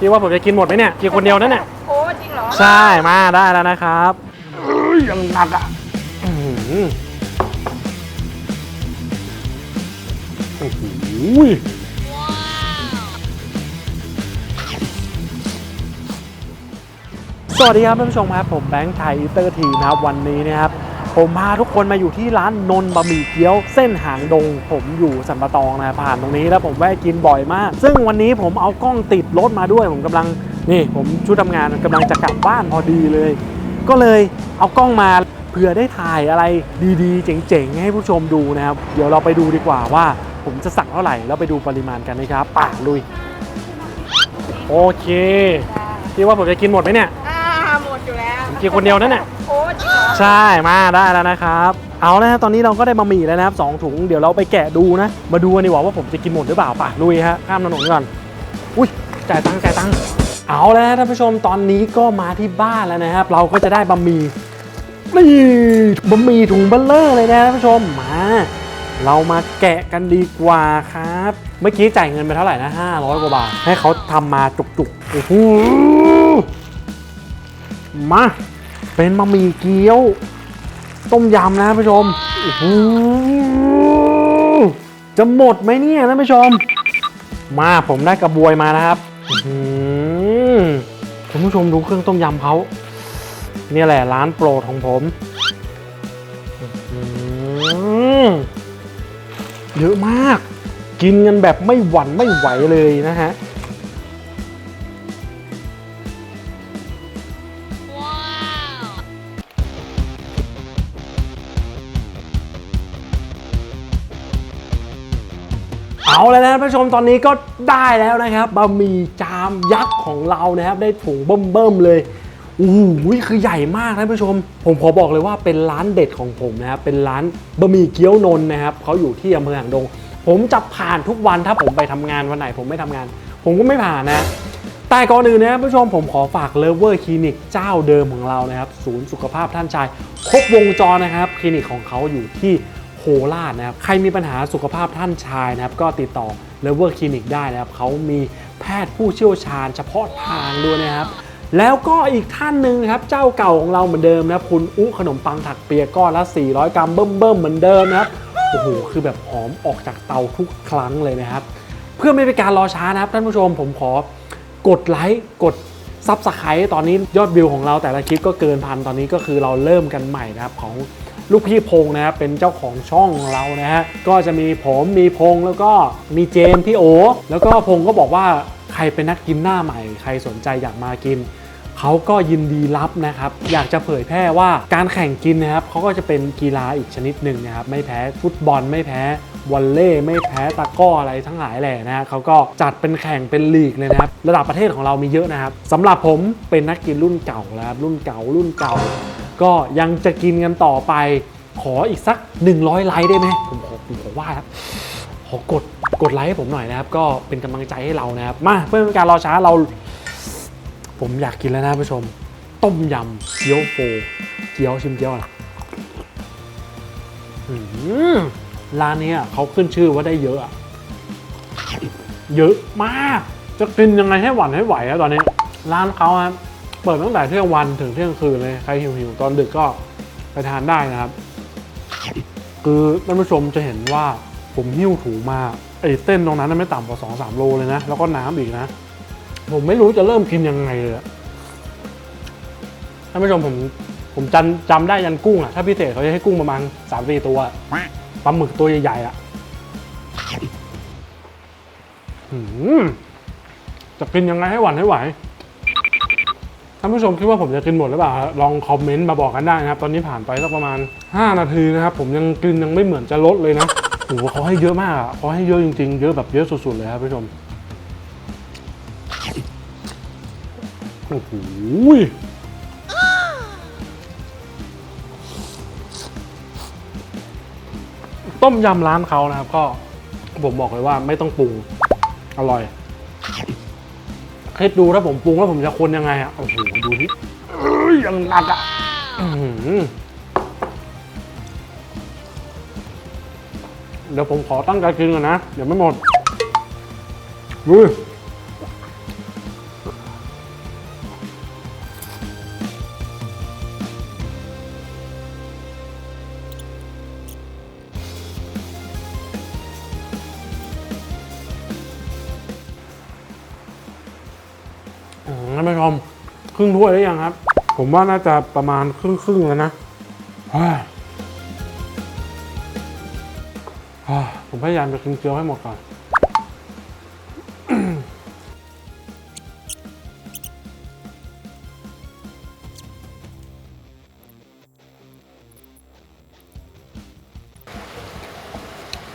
พี่ว่าผมจะกินหมดไหมเนี่ยกินคนเดียวนั่นเนี่ยโอ้จริงเหรอใช่มาได้แล้วนะครับเอ้ยยังหนักอะอื้อหือโอ้โหสวัสดีครับท่านผู้ชมครับผมแบงค์ไทยอีเตอร์ทีนะครับวันนี้นะครับ ผมพาทุกคนมาอยู่ที่ร้านนนท์บะหมี่เกี๊ยว เส้นหางดง ผมอยู่สันปะตองนะครับผ่านตรงนี้แล้วผมแวะกินบ่อยมาก ซึ่งวันนี้ผมเอากล้องติดรถมาด้วย ผมกำลังนี่ผมชุดทำงานกำลังจะกลับบ้านพอดีเลย ก็เลยเอากล้องมาเผื่อได้ถ่ายอะไรดีๆ เจ๋งๆ ให้ผู้ชมดูนะครับ เดี๋ยวเราไปดูดีกว่าว่า ผมจะสั่งเท่าไหร่แล้วไปดูปริมาณกันนะครับป่าลุย โอเคพี่ว่าผมจะกินหมดไหมเนี่ย อ่า หมดอยู่แล้วกินคนเดียวนั่นน่ะโอ้จริงเหรอ ใช่มาได้แล้วนะครับ เอาแล้วตอนนี้เราก็ได้บะหมี่แล้วนะครับสองถุงเดี๋ยวเราไปแกะดูนะ มาดูกันดีกว่าว่าผมจะกินหมดหรือเปล่าป่ะลุยฮะข้ามถนนก่อนอุ้ยจ่ายตังค์จ่ายตังค์เอาแล้วท่านผู้ชมตอนนี้ก็มาที่บ้านแล้วนะครับ เราก็จะได้บะหมี่นี่บะหมี่ถุงเบลเลอร์เลยนะท่านผู้ชมมาเรามาแกะกันดีกว่าครับ เมื่อกี้จ่ายเงินไปเท่าไหร่นะ500กว่าบาทให้เขาทำมาจุกๆโอ้โหมา เป็นบะหมี่เกี๊ยว ต้มยำนะท่านผู้ชมโอ้โหจะหมดไหมเนี่ยท่านผู้ชม มาผมได้กระบวยมานะครับคุณผู้ชมดูเครื่องต้มยำเขาเนี่ยแหละร้านโปรดของผมเยอะมาก กินกันแบบไม่หวั่นไม่ไหวเลยนะฮะ เอาแล้วนะท่านผู้ชมตอนนี้ก็ได้แล้วนะครับบะหมี่จามยักษ์ของเรานะครับ ได้ถุงเบิ่มๆเลยโอ้โหคือใหญ่มากท่านผู้ชม ผมขอบอกเลยว่าเป็นร้านเด็ดของผมนะครับ เป็นร้านบะหมี่เกี๊ยวนนนะครับเขาอยู่ที่อำเภอหางดง ผมจะผ่านทุกวันถ้าผมไปทำงานวันไหนผมไม่ทำงาน ผมก็ไม่ผ่านนะแต่ก่อนอื่นนะครับผู้ชมผมขอฝากเลเวอร์คลินิกเจ้าเดิมของเรานะครับ ศูนย์สุขภาพท่านชาย ครบวงจรนะครับ คลินิกของเขาอยู่ที่ โคราชนะครับ ใครมีปัญหาสุขภาพท่านชายนะครับ ก็ติดต่อเลเวอร์คลินิกได้นะครับ เขามีแพทย์ผู้เชี่ยวชาญเฉพาะทางด้วยนะครับ แล้วก็อีกท่านหนึ่งครับ เจ้าเก่าของเราเหมือนเดิมนะครับ คุณอุขนมปังถักเปียกก้อนละ 400 กรัมเบิ่มๆเหมือนเดิมนะครับ โอ้โห คือแบบหอมออกจากเตาทุกครั้งเลยนะครับ เพื่อไม่เป็นการรอช้านะครับท่านผู้ชม ผมขอกดไลค์กดซับสไครต์ตอนนี้ยอดวิวของเราแต่ละคลิปก็เกินพันตอนนี้ก็คือเราเริ่มกันใหม่นะครับของ ลูกพี่พงษ์นะครับเป็นเจ้าของช่องเรานะฮะก็จะมีผมมีพงษ์แล้วก็มีเจมส์พี่โอแล้วก็พงษ์ก็บอกว่าใครเป็นนักกินหน้าใหม่ ใครสนใจอยากมากินเขาก็ยินดีรับนะครับ อยากจะเผยแพร่ว่าการแข่งกินนะครับเขาก็จะเป็นกีฬาอีกชนิดหนึ่งนะครับ ไม่แพ้ฟุตบอล ไม่แพ้วอลเล่ไม่แพ้ตะก้ออะไรทั้งหลายแหล่นะฮะเขาก็จัดเป็นแข่งเป็นลีกเลยนะครับ ระดับประเทศของเรามีเยอะนะครับสำหรับผมเป็นนักกินรุ่นเก่าแล้วรุ่นเก่ารุ่นเก่า ก็ยังจะกินกันต่อไป ขออีกสัก 100 ไลค์ได้ไหมผมขอผมขอว่าครับขอกดกดไลค์ให้ผมหน่อยนะครับ ก็เป็นกำลังใจให้เรานะครับ มาเพื่อเป็นการรอช้าเรา ผมอยากกินแล้วนะผู้ชม ต้มยำเกี๊ยวโฟเกี๊ยวชิมเกี๊ยวล่ะร้านนี้เขาขึ้นชื่อว่าได้เยอะอะเยอะมาก จะกินยังไงให้หวานให้ไหวอะตอนนี้ ร้านเขาครับ เปิดตั้งแต่เที่ยงวันถึงเที่ยงคืนเลยใครหิวๆตอนดึกก็ไปทานได้นะครับ คือท่านผู้ชมจะเห็นว่าผมหิ้วถุงมาไอ้เส้นตรงนั้นไม่ต่ำกว่า2องสามโลเลยนะ แล้วก็น้ำอีกนะ ผมไม่รู้จะเริ่มกินยังไงเลยท่านผู้ชมผมผมจำจำได้ยันกุ้งอะถ้าพิเศษเขาจะให้กุ้งประมาณสามสี่ตัวปลาหมึกตัวใหญ่ๆอะจะกินยังไงให้หวานให้ไหว ท่านผู้ชมคิดว่าผมจะกินหมดหรือเปล่าลองคอมเมนต์มาบอกกันได้นะครับ ตอนนี้ผ่านไปสักประมาณ 5 นาทีนะครับ ผมยังกินยังไม่เหมือนจะลดเลยนะโอ้โหเขาให้เยอะมากอะเขาให้เยอะจริงๆ เยอะแบบเยอะสุดๆเลยครับผู้ชมโอ้โหต้มยำร้านเขานะครับ ก็ผมบอกเลยว่าไม่ต้องปรุงอร่อย คิดดูถ้าผมปรุงแล้วผมจะคนยังไงอะโอ้โหดูที่ยังหนักอะเดี๋ยวผมขอตั้งใจกินก่อนนะ เดี๋ยวไม่หมดอุ้ย ท่านผู้ชมครึ่งถ้วยได้ยังครับ ผมว่าน่าจะประมาณครึ่งครึ่งแล้วนะผมพยายามจะกินเกี๊ยวให้หมดก่อน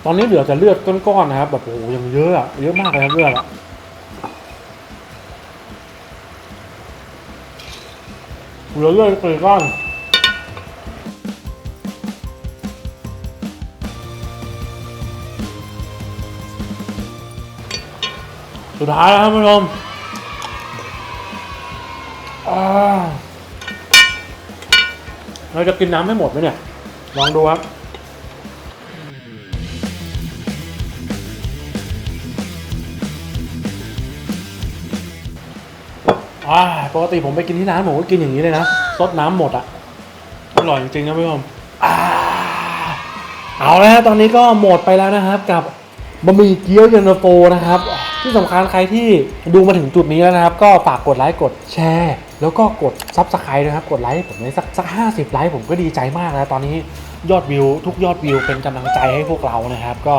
ตอนนี้เหลือแต่เลือดก้อนๆนะครับแบบโอ้โหยังเยอะอะเยอะมากเลยครับเลือดอะ เหลือเลือดสี่ก้อนสุดท้ายแล้วครับผู้ชมเราจะกินน้ำให้หมดไหมเนี่ย ลองดูครับ อ่าปกติผมไปกินที่ร้านผมก็กินอย่างนี้เลยนะซดน้ำหมดอะอร่อยจริงๆนะพี่ชมอ่าเอาแล้วฮะตอนนี้ก็หมดไปแล้วนะครับ กับบะหมี่เกี๊ยวเย็นโฟนะครับ ที่สำคัญใครที่ดูมาถึงจุดนี้แล้วนะครับ ก็ฝากกดไลค์กดแชร์ แล้วก็กดซับสไครต์นะครับ กดไลค์ผมเลยสักสักห้าสิบไลค์ผมก็ดีใจมากแล้วตอนนี้ยอดวิว ทุกยอดวิวเป็นกำลังใจให้พวกเรานะครับ ก็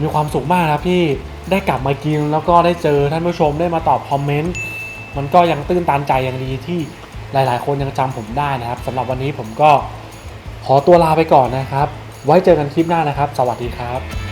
มีความสุขมากนะครับที่ได้กลับมากินแล้วก็ได้เจอท่านผู้ชมได้มาตอบคอมเมนต์ มันก็ยังตื้นตันใจยังดีที่หลาย ๆ คนยังจำผมได้นะครับสำหรับวันนี้ผมก็ขอตัวลาไปก่อนนะครับ ไว้เจอกันคลิปหน้านะครับ สวัสดีครับ